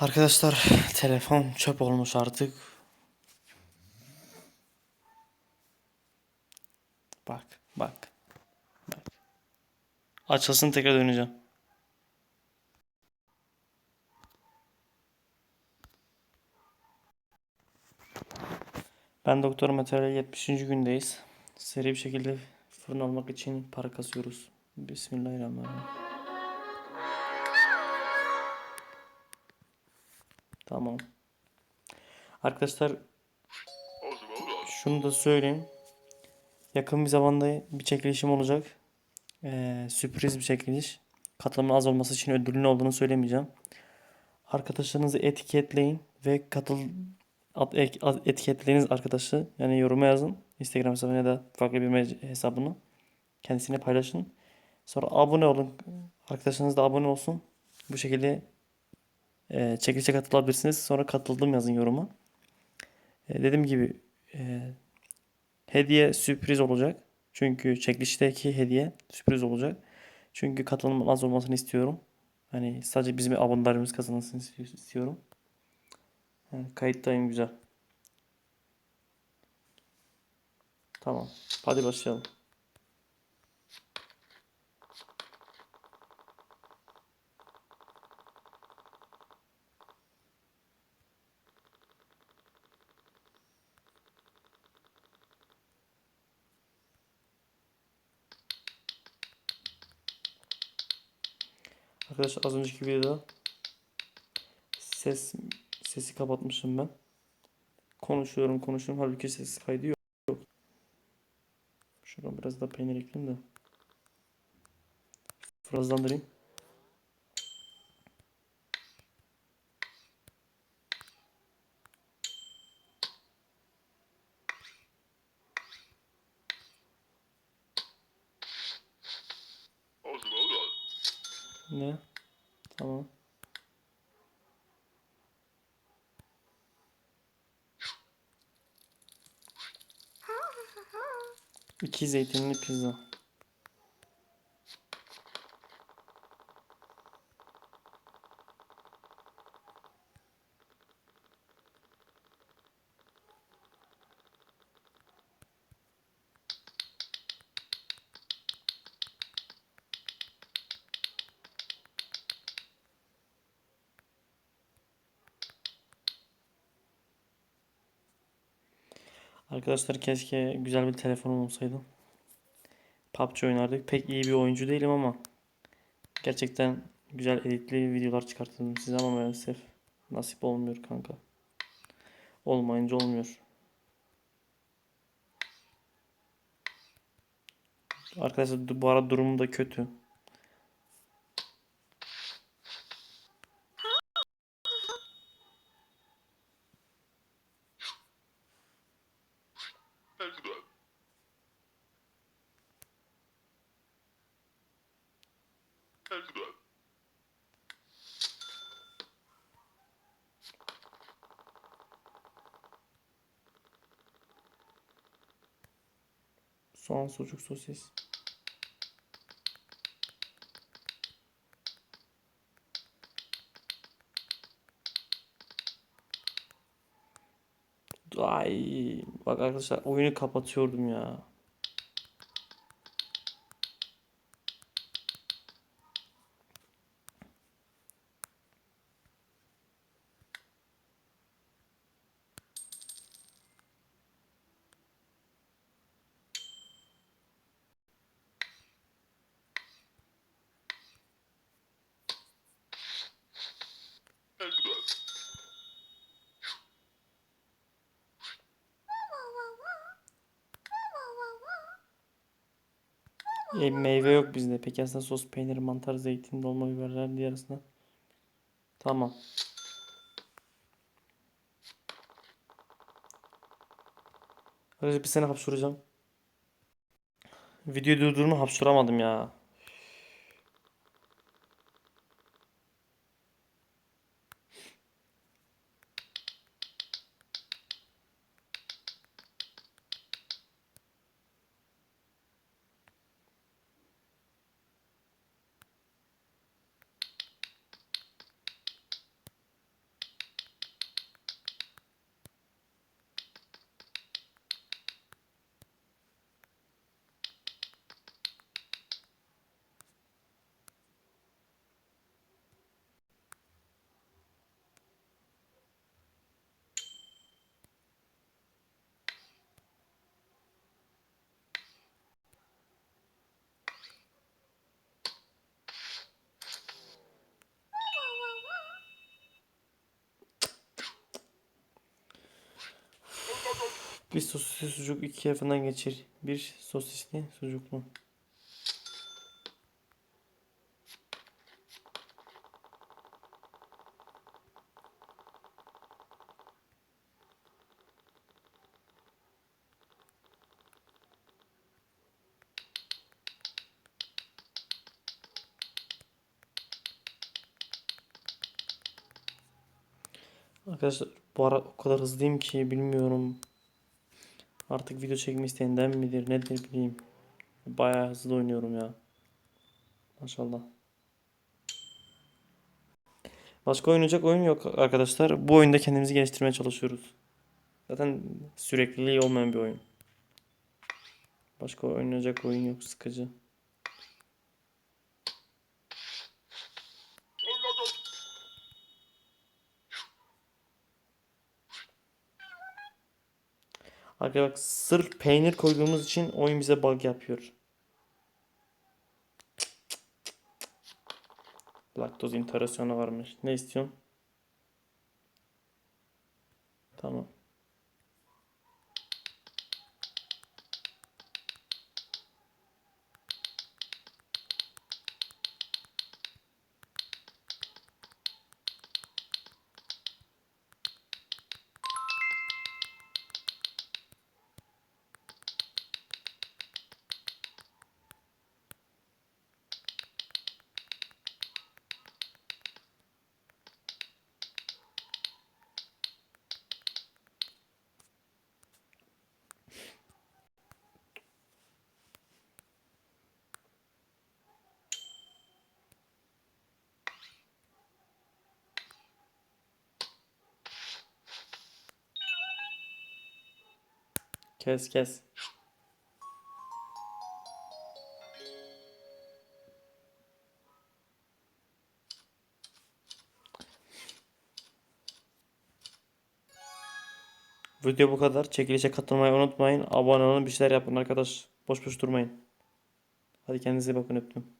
Arkadaşlar telefon çöp olmuş artık. Bak bak. Bak. Açılsın tekrar döneceğim. Ben Doktor Materyal 70. gündeyiz. Seri bir şekilde fırın almak için para kasıyoruz. Bismillahirrahmanirrahim. Tamam. Arkadaşlar şunu da söyleyeyim. Yakın bir zamanda bir çekilişim olacak. Ee, sürpriz bir çekiliş. Katılımın az olması için ödülün olduğunu söylemeyeceğim. Arkadaşlarınızı etiketleyin ve katıl etiketlediğiniz arkadaşı yani yoruma yazın. Instagram hesabına ya da farklı bir hesabını kendisine paylaşın. Sonra abone olun. Arkadaşlarınız da abone olsun. Bu şekilde e, çekilişe katılabilirsiniz. Sonra katıldım yazın yoruma. E, dediğim gibi e, hediye sürpriz olacak. Çünkü çekilişteki hediye sürpriz olacak. Çünkü katılımın az olmasını istiyorum. Hani sadece bizim abonelerimiz kazansın isti- istiyorum. Yani kayıttayım güzel. Tamam. Hadi başlayalım. Arkadaşlar az önceki videoda ses sesi kapatmışım ben. Konuşuyorum konuşuyorum halbuki ses kaydı yok. Şuradan biraz daha peynir ekleyeyim de. Frazlandırayım. Ne? Tamam. İki zeytinli pizza. Arkadaşlar keşke güzel bir telefonum olsaydı. PUBG oynardık. Pek iyi bir oyuncu değilim ama gerçekten güzel editli videolar çıkarttım size ama maalesef nasip olmuyor kanka. Olmayınca olmuyor. Arkadaşlar bu arada durumum da kötü. Soğan, sucuk, sosis. Ay bak arkadaşlar oyunu kapatıyordum ya. E, meyve yok bizde. Peki aslında sos, peynir, mantar, zeytin, dolma biberler diğer arasında. Tamam. Arkadaşlar bir sene hapşuracağım. Videoyu durdurma hapşuramadım ya. Bir sosisli sucuk iki tarafından geçir. Bir sosisli sucuklu. Arkadaşlar bu ara o kadar hızlıyım ki bilmiyorum. Artık video çekme isteğinden midir nedir bileyim. Bayağı hızlı oynuyorum ya. Maşallah. Başka oynayacak oyun yok arkadaşlar. Bu oyunda kendimizi geliştirmeye çalışıyoruz. Zaten sürekliliği olmayan bir oyun. Başka oynayacak oyun yok sıkıcı. Arkadaşlar bak sırf peynir koyduğumuz için oyun bize bug yapıyor. Laktoz intolerasyonu varmış. Ne istiyorsun? Tamam. Kes kes. Video bu kadar. Çekilişe katılmayı unutmayın. Abone olun. Bir şeyler yapın arkadaş. Boş boş durmayın. Hadi kendinize bakın öptüm.